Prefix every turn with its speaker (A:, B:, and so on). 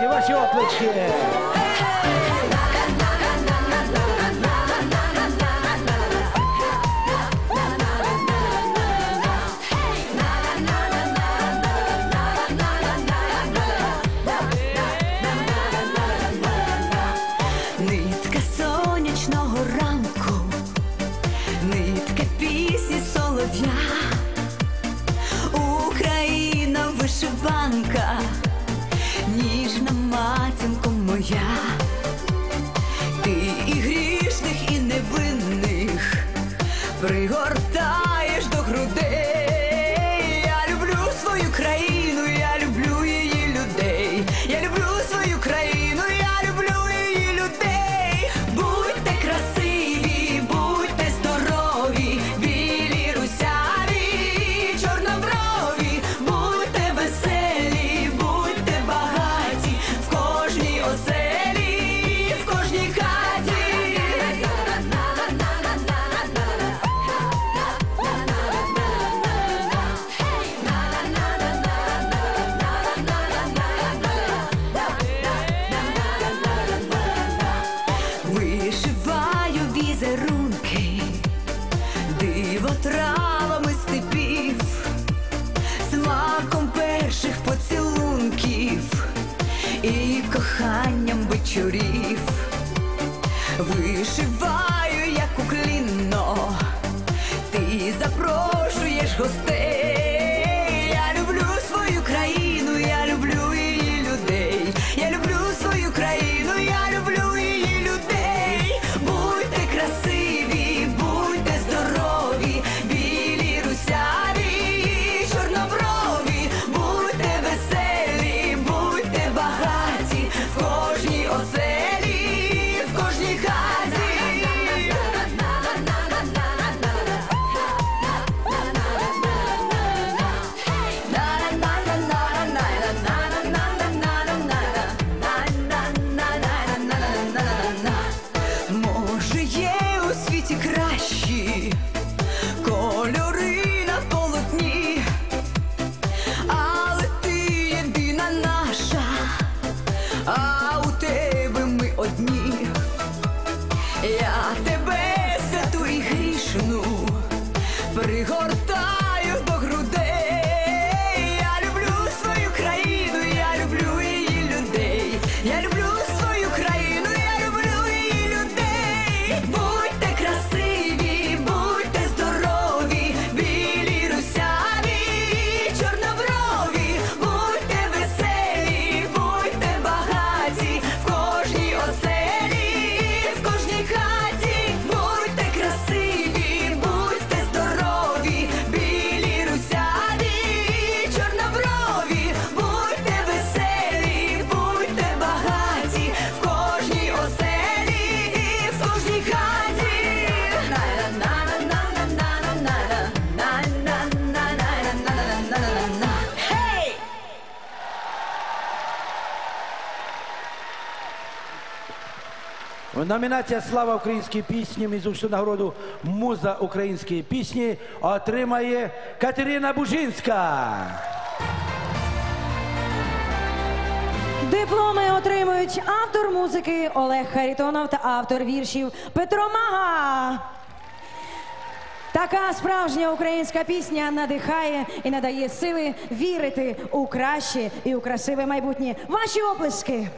A: Give us your applause here. To banca. кучурів, вишиваю я куклінно, ти запрошуєш гостей. річки, кольори на полотні, але ти єдина наша, а у тебе ми одні. Я тебе святу і грішну пригорта.
B: Номінація Слава українській пісні мізучну нагороду муза української пісні отримає Катерина Бужинська.
C: Дипломи отримують автор музики Олег Харітонов та автор віршів Петро Мага. Така справжня українська пісня надихає і надає сили вірити у краще і у красиве майбутнє. Ваші оплески.